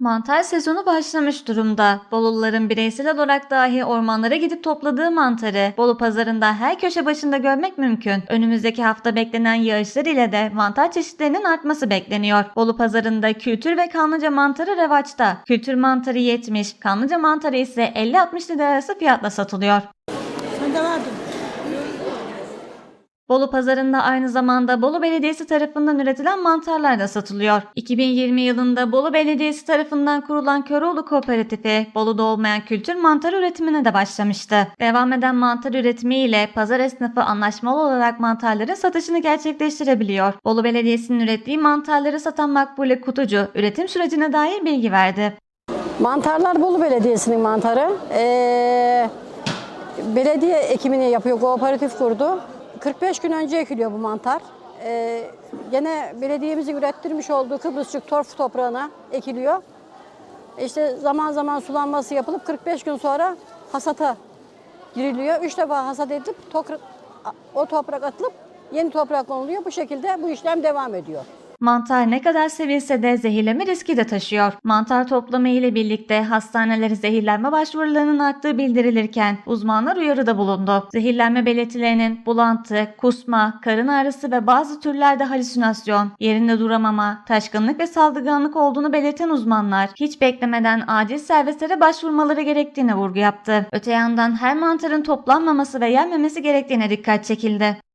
Mantar sezonu başlamış durumda. Boluluların bireysel olarak dahi ormanlara gidip topladığı mantarı Bolu pazarında her köşe başında görmek mümkün. Önümüzdeki hafta beklenen yağışlar ile de mantar çeşitlerinin artması bekleniyor. Bolu pazarında kültür ve kanlıca mantarı revaçta. Kültür mantarı 70, kanlıca mantarı ise 50-60 lira arası fiyatla satılıyor. Bolu pazarında aynı zamanda Bolu Belediyesi tarafından üretilen mantarlar da satılıyor. 2020 yılında Bolu Belediyesi tarafından kurulan Köroğlu Kooperatifi, Bolu'da olmayan kültür mantar üretimine de başlamıştı. Devam eden mantar üretimi ile pazar esnafı anlaşmalı olarak mantarların satışını gerçekleştirebiliyor. Bolu Belediyesi'nin ürettiği mantarları satan Makbule Kutucu, üretim sürecine dair bilgi verdi. Mantarlar Bolu Belediyesi'nin mantarı. Ee, belediye ekimini yapıyor, kooperatif kurdu. 45 gün önce ekiliyor bu mantar. Ee, gene belediyemizin ürettirmiş olduğu Kıbrısçık torf toprağına ekiliyor. İşte zaman zaman sulanması yapılıp 45 gün sonra hasata giriliyor. Üç defa hasat tokra- o toprak atılıp yeni toprak konuluyor. Bu şekilde bu işlem devam ediyor. Mantar ne kadar sevilse de zehirleme riski de taşıyor. Mantar toplamı ile birlikte hastanelere zehirlenme başvurularının arttığı bildirilirken uzmanlar uyarıda bulundu. Zehirlenme belirtilerinin bulantı, kusma, karın ağrısı ve bazı türlerde halüsinasyon, yerinde duramama, taşkınlık ve saldırganlık olduğunu belirten uzmanlar hiç beklemeden acil servislere başvurmaları gerektiğine vurgu yaptı. Öte yandan her mantarın toplanmaması ve yenmemesi gerektiğine dikkat çekildi.